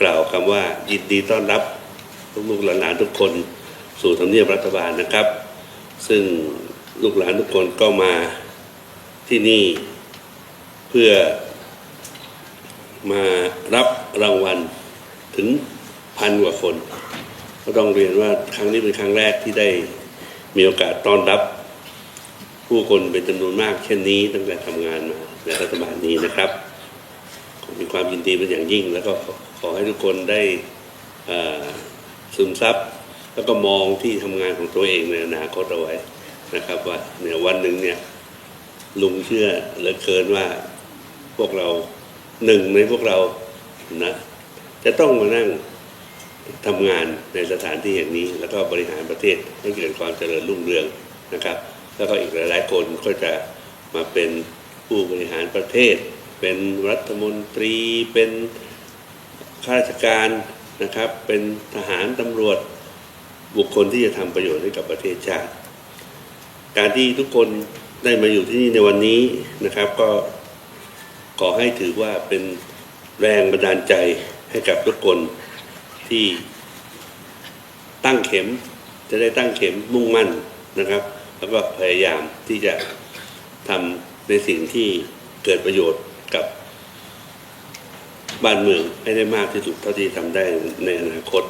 กล่าวคำว่ายินดีต้อนรับลูกหลานทุกคนสู่ทำเนียบรัฐบาลนะครับ ซึ่งลูกหลานทุกคนก็มาที่นี่เพื่อมารับรางวัลถึงพันกว่าคน ก็ต้องเรียนว่าครั้งนี้เป็นครั้งแรกที่ได้มีโอกาสต้อนรับ ผู้คนเป็นจำนวนมากเช่นนี้ตั้งแต่ทำงานมาในรัฐบาลนี้นะครับ มีความยินดีเป็นอย่างยิ่ง แล้วก็ขอให้ทุกคนได้ซึมซับแล้วก็มองที่ทำงานของตัวเองในอนาคตเอาไว้นะครับ ว่าเนี่ยวันหนึ่งเนี่ยลุงเชื่อเหลือเกินว่าพวกเราหนึ่งในพวกเรานะจะต้องมานั่งทำงานในสถานที่อย่างนี้ แล้วก็บริหารประเทศให้เกิดความเจริญรุ่งเรืองนะครับ แล้วก็อีกหลาย ๆ คนก็จะมาเป็นผู้บริหารประเทศ เป็นรัฐมนตรี เป็นข้าราชการนะครับ เป็นทหารตำรวจบุคคลที่จะทำประโยชน์ให้กับประเทศชาติ การที่ทุกคนได้มาอยู่ที่นี่ในวันนี้นะครับ ก็ขอให้ถือว่าเป็นแรงบันดาลใจให้กับทุกคนที่ตั้งเข็มจะได้ตั้งเข็มมุ่งมั่นนะครับ แล้วก็พยายามที่จะทำในสิ่งที่เกิดประโยชน์ กับบ้านเมืองให้ได้มากที่สุดเท่าที่ทำได้ในอนาคต